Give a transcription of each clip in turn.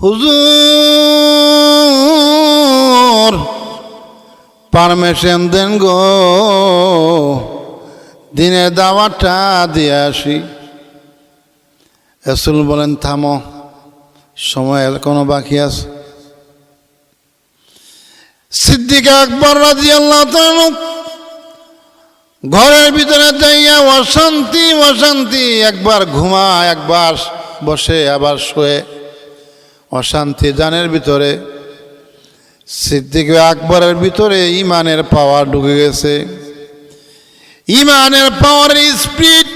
হুজুর পারমিশন দেন গো দিনের দাওয়াটা দিয়ে আসি। রসুল বলেন, থামো, সময় এখনও বাকি আছে? সিদ্দিক আকবর রাজি আল্লাহ ঘরের ভিতরে যাইয়া অশান্তি অশান্তি, একবার ঘুমা একবার বসে, আবার শোয়ে। অশান্তি জানের ভিতরে, সিদ্দিক আকবরের ভিতরে ইমানের পাওয়ার ঢুকে গেছে। ইমানের পাওয়ার স্পিড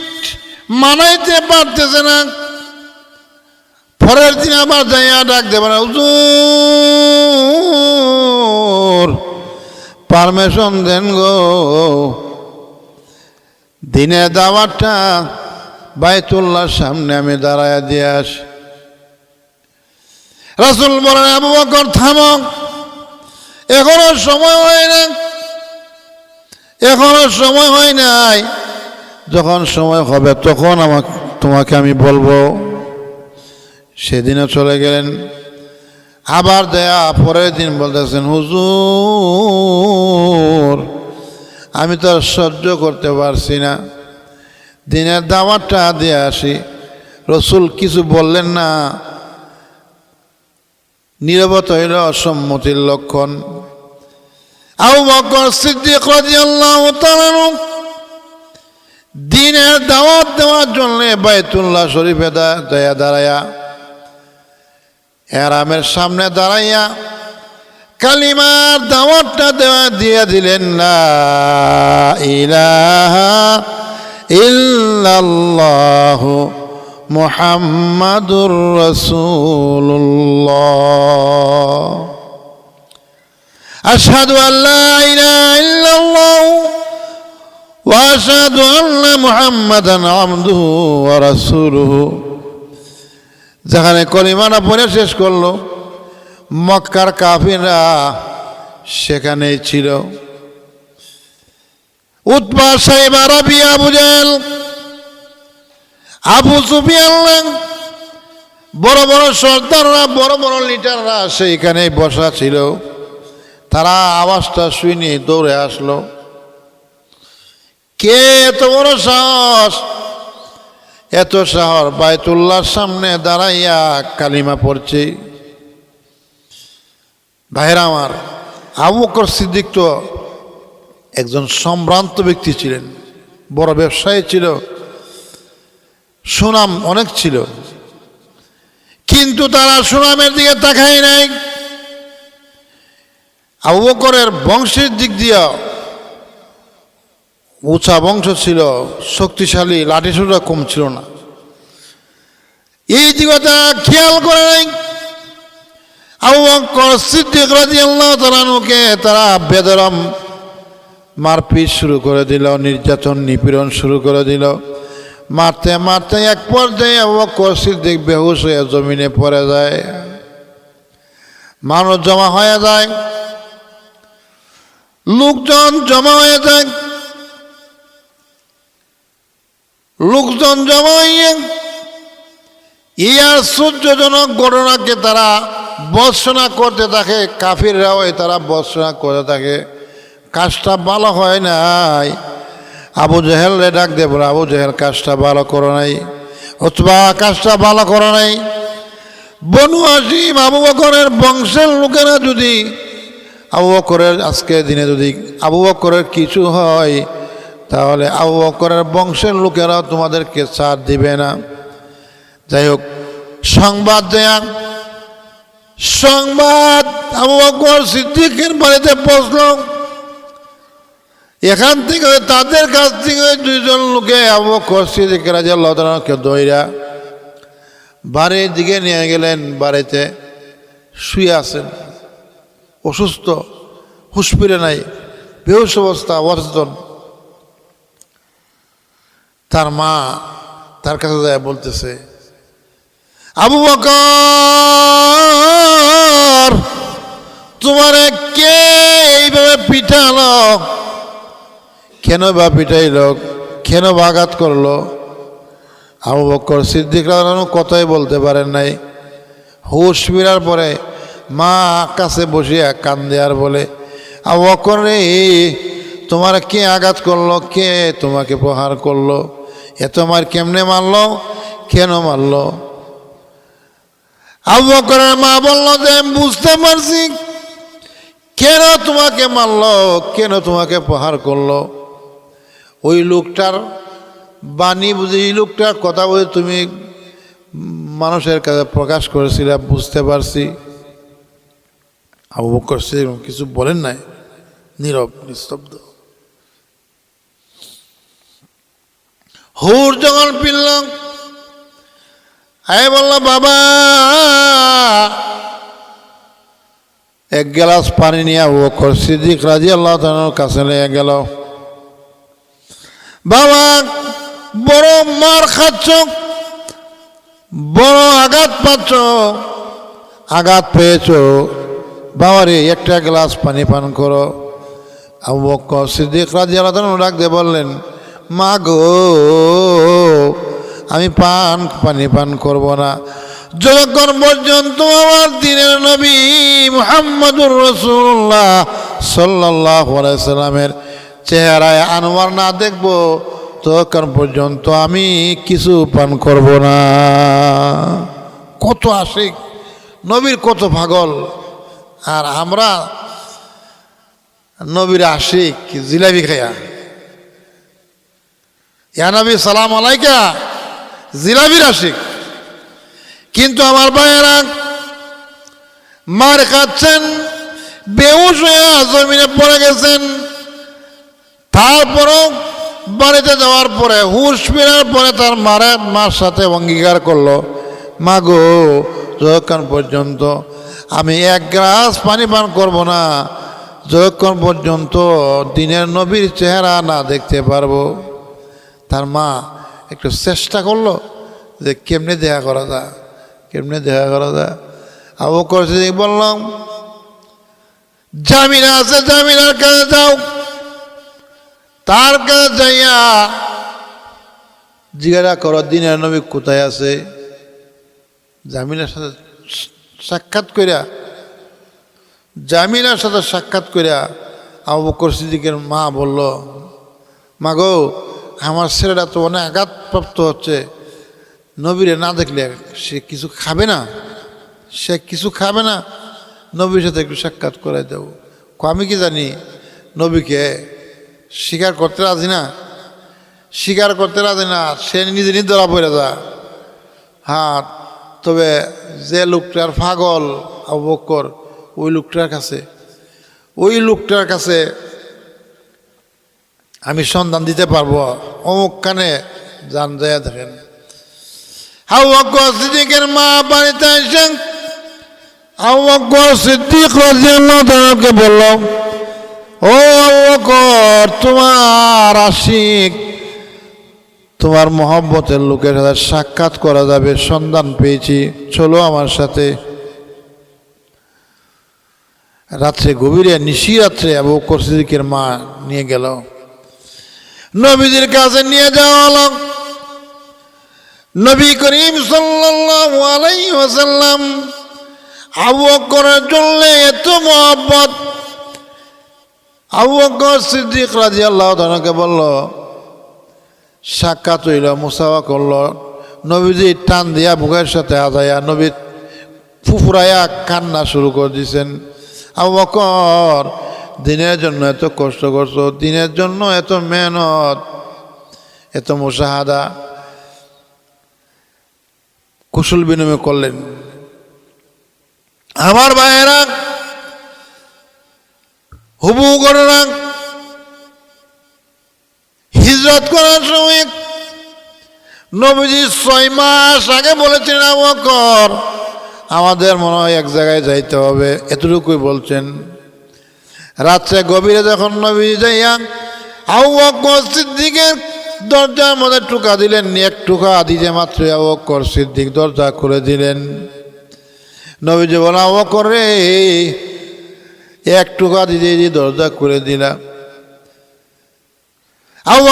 মানাইতে পারতেছে না। পরের দিন আবার যাইয়া ডাক দেবে না পারমিশন দেন গো। দিনের দাওয়াতটা বাইতুল্লাহর সামনে আমি দাঁড়ায় দিয়ে আসি। রাসুল বলেন, আবু বকর থামক এখনও সময় হয় না এখনও সময় হয় নাই। যখন সময় হবে, তখন আমাকে, তোমাকে আমি বলব। সেদিনও চলে গেলেন। আবার দেয়া, পরের দিন বলতেছেন, হুজুর, আমি তো সহ্য করতে পারছি না। দিনের দাওয়াতটা দিয়ে আসি। রসুল কিছু বললেন না। নীরবত হইল অসম্মতির লক্ষণ। আবু বকর সিদ্দিক রাদিয়াল্লাহু তাআলা দিনের দাওয়াত দেওয়ার জন্য বাইতুল্লাহ শরীফে দয়া দাঁড়ায়া এরামের সামনে দাঁড়াইয়া কালিমার দাওয়াতটা দেওয়া দিয়ে দিলেন না ইলাহা ইল্লাল্লাহু মুহাম্মাদুর রাসূলুল্লাহ। আশহাদু আল্লা ইলাহা ইল্লাল্লাহ ওয়া আশহাদু আন্না মুহাম্মাদান আবদুহু ওয়া যেখানে কলিমানা পড়ে শেষ করল, মক্কার কাফিররা সেখানেই ছিল। উৎপা সাহেব আরবি আবু জেল আবু সুফিয়ান বড় বড় সর্দাররা, বড় বড় লিডাররা সেইখানেই বসা ছিল। তারা আওয়াজটা শুনে দৌড়ে আসলো। কে এত বড় সাহস? এত শহর বায়তুল্লাহর সামনে দাঁড়াইয়া কালিমা পড়ছে। ভাইরা আমার, আবু বকর সিদ্দিক তো একজন সম্ভ্রান্ত ব্যক্তি ছিলেন, বড় ব্যবসায়ী ছিল। সুনাম অনেক ছিল। কিন্তু তারা সুনামের দিকে তাকায় নাই। আবু বকরের বংশের দিক দিয়া উঁচা বংশ ছিল, শক্তিশালী লাঠিসুরা কম ছিল না। এই দিকে তারা খেয়াল করে নাই। আবু বকর সিদ্দিক রাদিয়াল্লাহু তাআলাকে তারা বেদরম মারপিট শুরু করে দিল, নির্যাতন নিপীড়ন শুরু করে দিল। মারতে মারতে এক পর্যায়ে আবু বকর সিদ্দিক বেহুশ হয়ে জমিনে পড়ে যায়। মানুষ জমা হয়ে যায়। লোকজন জমা হয়ে যায়। লোকজন জমা হয়ে ইয়ার সূর্যজনক ঘটনাকে তারা বর্ষনা করতে থাকে, কাফিররাও তারা বর্ষনা করে থাকে। কাজটা ভালো হয় নাই। আবু জেহেল রে ডাক দেব আবু জেহেল কাজটা ভালো করো নাই। অথবা কাজটা ভালো করো নাই। বনু আসিম আবু বকরের বংশের লোকেরা যদি, আবু বকরের আজকে দিনে যদি আবু বকরের কিছু হয়, তাহলে আবু বকরের বংশের লোকেরাও তোমাদেরকে ছাড় দিবে না। যাই হোক, সংবাদ দেয়া। সংবাদ, আবু বকর সিদ্দিকের বাড়িতে পৌঁছল। এখান থেকে তাদের কাছ থেকে দুইজন লোকে আবু সিদ্দিকের রাজা লতানকে দইরা বাড়ির দিকে নিয়ে গেলেন, বাড়িতে শুয়ে আছেন। অসুস্থ হুশ ফিরে নাই, বেহুশ অবস্থা অচেতন তার মা তার কাছে যায় বলতেছে, আবু বকর, তোমার কে এইভাবে পিঠালো কেন বা পিঠাইল কেন বা আঘাত করল? আবু বকর সিদ্দিক কথাই বলতে পারেন নাই। হুশ ফিরার পরে মা কাছে বসিয়া কান্দে আর বলে আবকর রে, তোমার কে আঘাত করল? কে তোমাকে প্রহার করল? এত মার কেমনে মারলো? কেন মারলো? আবু বকরের মা বলল, যে বুঝতে পারছি, কেন তোমাকে মারলো? কেন তোমাকে প্রহার করল? ওই লোকটার বাণী বুঝে, এই লোকটার কথা বলে তুমি মানুষের কাছে প্রকাশ করেছিলে, বুঝতে পারছি। আবু বকর কিছু বলেন নাই, নীরব, নিস্তব্ধ। হুর যখন পিনল আয় বলল বাবা, এক গ্লাস পানি নিয়ে আবু বকর সিদ্দিক রাজি আল্লাহ কাছে নিয়ে গেল। বাবা, বড় মার খাচ্ছ, বড় আঘাত পাচ্ছ, আঘাত পেয়েছ। বাবারে, একটা গ্লাস পানি পান করো। সিদ্দিক রাজি আল্লাহ তাআলা ডাক দিয়ে বললেন, মা গো, আমি পান, পানি পান করব না। যতক্ষণ পর্যন্ত আমার দিনের নবী মোহাম্মদুর রসুল্লাহ সাল্লাহ সাল্লামের চেহারায় আনোয়ার না দেখব ততক্ষণ পর্যন্ত আমি কিছু পান করব না। কত আশিক, নবীর কত পাগল। আর আমরা নবীর আশিক জিলাপি খাইয়া। ইয়া নবী, সালাম আলাইকা, জিলাপির আশিক। কিন্তু আমার ভাইয়েরা মার খাচ্ছেন বেহুশ হয়ে জমিনে পড়ে গেছেন। তারপরও বাড়িতে যাওয়ার পরে হুশ ফেরার পরে তার মারে, মার সাথে অঙ্গীকার করল। মা গো, যতক্ষণ পর্যন্ত আমি এক গ্লাস পানি পান করব না, যতক্ষণ পর্যন্ত দিনের নবীর চেহারা না দেখতে পারব। তার মা একটু চেষ্টা করল যে কেমনে দেখা করা যায়, কেমনে দেখা করা যায়। আবু করছে বললাম, জামিনা আছে, জামিনার কাছে যাও। তার কাছে যাইয়া জিজ্ঞাসা করো, দিনের নবী কোথায় আছে? জামিনের সাথে সাক্ষাৎ করিয়া জামিনার সাথে সাক্ষাৎ করিয়া আবু বকর সিদ্দিকের মা বলল মা গো আমার ছেলেটা তো অনেক আঘাতপ্রাপ্ত হচ্ছে। নবীরে না দেখলে সে কিছু খাবে না? সে কিছু খাবে না? নবীর সাথে একটু সাক্ষাৎ করাই দেবো। আমি কি জানি? নবীকে স্বীকার করতে রাজি না। স্বীকার করতে রাজি না, সে নিজে নিজে ধরা পড়ে যা হ্যাঁ তবে যে লোকটার পাগল আবু বকর ওই লোকটার কাছে, ওই লোকটার কাছে আমি সন্ধান দিতে পারব। অমুক কানে যান যায় বকর সিদ্দিকের মা বাড়িতে এসে আবু বকর সিদ্দিক রাদিয়াল্লাহু তাআলাকে বলল ও আবু বকর তোমার আশিক, তোমার মহব্বতের লোকের সাথে সাক্ষাৎ করা যাবে, সন্ধান পেয়েছি। চলো আমার সাথে। রাত্রে গভীরে নিশি রাত্রে আবু বকর মা নিয়ে গেল। নবীদের কাছে নিয়ে যাওয়া নবী করিম সাল্লাল্লাহু আলাইহি ওয়াসাল্লাম আবু বকরের জন্য এত মহব্বত। আবু বকর সিদ্দিক রাদিয়াল্লাহু তাআলাকে বলল, সাক্ষাৎ হইল, মুসাফা করল, নবীজি টান দিয়া বুকের সাথে আদায়া নবী ফুফুরাইয়া কান্না শুরু করে দিয়েছেন আবু বকর, দিনের জন্য এত কষ্ট করছ, দিনের জন্য এত মেহনত, এত মুসাহাদা। কুশল বিনিময় করলেন। আমার ভাইয়েরা হুবু ঘটনা হিজরত করার সময় নবীজি ছয় মাস আগে বলেছিলেন আবকর আমাদের মনে হয় এক জায়গায় যাইতে হবে। এতটুকুই বলছেন। রাত্রে গভীরে যখন নবী যাইয়া আউ সিদ্দিকের দরজার মধ্যে টুকা দিলেন এক টুকা দিতে মাত্র সিদ্দিক দরজা খুলে দিলেন। নবীজি বলা আউ বকর রে এক টুকা দিতে দিয়ে দরজা করে দিলাম আবু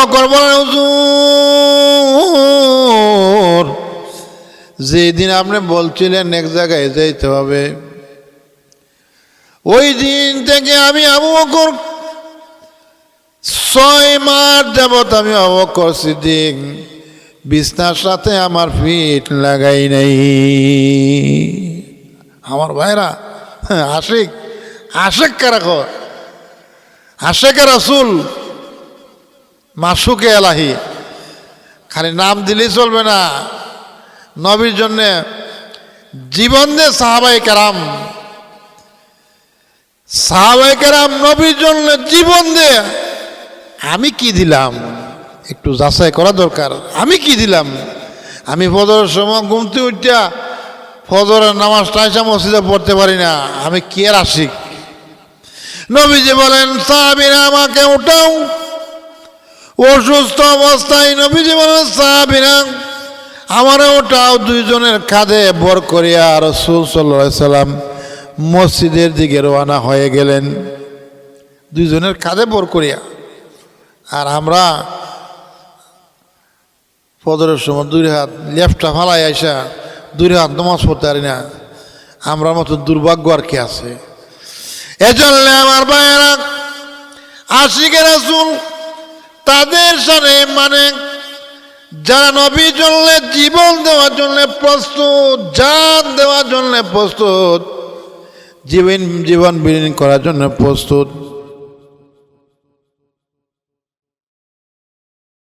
যেদিন আপনি বলছিলেন এক জায়গায় যাইতে হবে ওই দিন থেকে আমি আবু বকর ছয় মাস যাবত আমি আবু বকর সিদ্দিক বিছনার সাথে আমার ফিট লাগাই নাই। আমার ভাইরা হ্যাঁ, আশিক আশেক কারা কর আশেকে রাসুল মাসুকে এলাহি। খালি নাম দিলেই চলবে না। নবীর জন্যে জীবন দে সাহাবাই কারাম। সাহাবাই কারাম নবীর জন্য জীবন দে। আমি কি দিলাম? একটু যাচাই করা দরকার। আমি কি দিলাম? আমি ফজরের সময় ঘুমতে উঠিয়া ফজরের নামাজটা এসে মসজিদে পড়তে পারি না। আমি কে আশিক? নবীজি বলেন, সাহাবিরা আমাকে উঠাও। অসুস্থ অবস্থায় নবীজি বলেন, সাহাবিরা আমারও ওটাও দুইজনের কাঁধে বর করিয়া সাল্লাহ সাল্লাম মসজিদের দিকে রওনা হয়ে গেলেন। দুইজনের কাঁধে বর করিয়া। আর আমরা ফদরের সময় দুই হাত লেফটটা ফালাই আইসা দুই হাত নমাজ পড়তে পারি না। আমরা মতো দুর্ভাগ্য আর কি আছে? এজন্য আমার ভাইয়েরা আশিকের রাসুল তাদের সাথে মানে যারা নবী জন্য জীবন দেওয়ার জন্য প্রস্তুত, জান দেওয়ার জন্য প্রস্তুত, জীবন জীবন বিলীন করার জন্য প্রস্তুত।